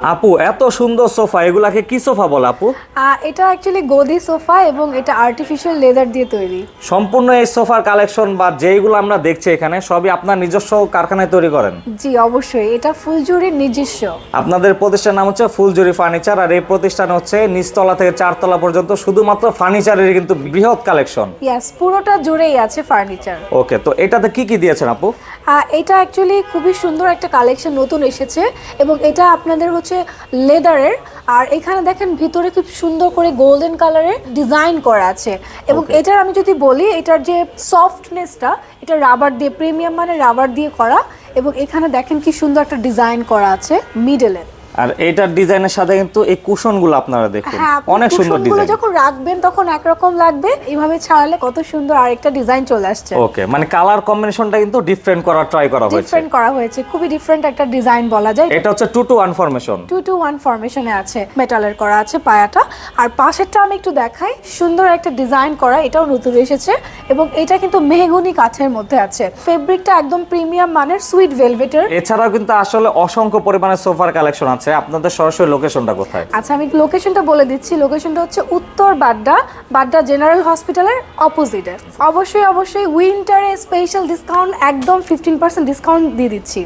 আপু এত সুন্দর সোফা এগুলাকে কি সোফা বলে আপু? এটা অ্যাকচুয়ালি গদি সোফা এবং এটা আর্টিফিশিয়াল লেদার দিয়ে তৈরি। সম্পূর্ণ এই সোফার কালেকশন বা যেইগুলো আমরা দেখছি এখানে সবই আপনার নিজস্ব কারখানায় তৈরি করেন? জি অবশ্যই। এটা ফুলজুরির নিজস্ব। আপনাদের প্রতিষ্ঠান নাম হচ্ছে ফুলজুরি ফার্নিচার আর এই প্রতিষ্ঠান হচ্ছে নিচতলা থেকে চারতলা পর্যন্ত শুধুমাত্র ফার্নিচারের কিন্তু বৃহৎ কালেকশন ইয়াস পুরোটা জুড়েই আছে ফার্নিচার। ওকে তো এটাতে কি কি দিয়েছেন আপু? এটা অ্যাকচুয়ালি খুবই সুন্দর একটা কালেকশন নতুন এসেছে এবং এটা আপনাদের হচ্ছে লেদারের। আর এখানে দেখেন ভিতরে খুব সুন্দর করে গোল্ডেন কালারের ডিজাইন করা আছে। এবং এটার আমি যদি বলি এটার যে সফটনেসটা এটা রাবার দিয়ে প্রিমিয়াম মানে রাবার দিয়ে করা। এবং এখানে দেখেন কি সুন্দর একটা ডিজাইন করা আছে মিডলে আর এইটার ডিজাইনের সাথে কিন্তু এই কুশনগুলো আপনারা দেখুন। হ্যাঁ অনেক সুন্দর ডিজাইন। যখন রাখবেন তখন একরকম লাগবে। এইভাবে ছাড়ালে কত সুন্দর আরেকটা ডিজাইন চলে আসছে। ওকে মানে কালার কম্বিনেশনটা কিন্তু ডিফারেন্ট করার ট্রাই করা হয়েছে। ডিফারেন্ট করা হয়েছে। খুবই ডিফারেন্ট একটা ডিজাইন বলা যায়। এটা হচ্ছে two two one formation two two one ফরমেশনে আছে। মেটালের করা আছে পায়াটা। আর পাশেরটা আমি একটু দেখাই। সুন্দর একটা ডিজাইন করা এটাও নতুন এসেছে। এবং এটা কিন্তু মেহগুনি কাঠের মধ্যে আছে। ফেব্রিকটা একদম প্রিমিয়াম মানের সুইট ভেলভেটের এছাড়াও কিন্তু আসলে অসংখ্য পরিমাণে সোফার কালেকশন আছে, আপনাদের সরাসরি লোকেশনটা কোথায়? আচ্ছা আমি লোকেশনটা বলে দিচ্ছি। লোকেশনটা হচ্ছে উত্তর বাড্ডা বাড্ডা জেনারেল হসপিটালের অপোজিটে অবশ্যই অবশ্যই উইন্টারে স্পেশাল ডিসকাউন্ট একদম ফিফটিন পার্সেন্ট ডিসকাউন্ট দিয়ে দিচ্ছি।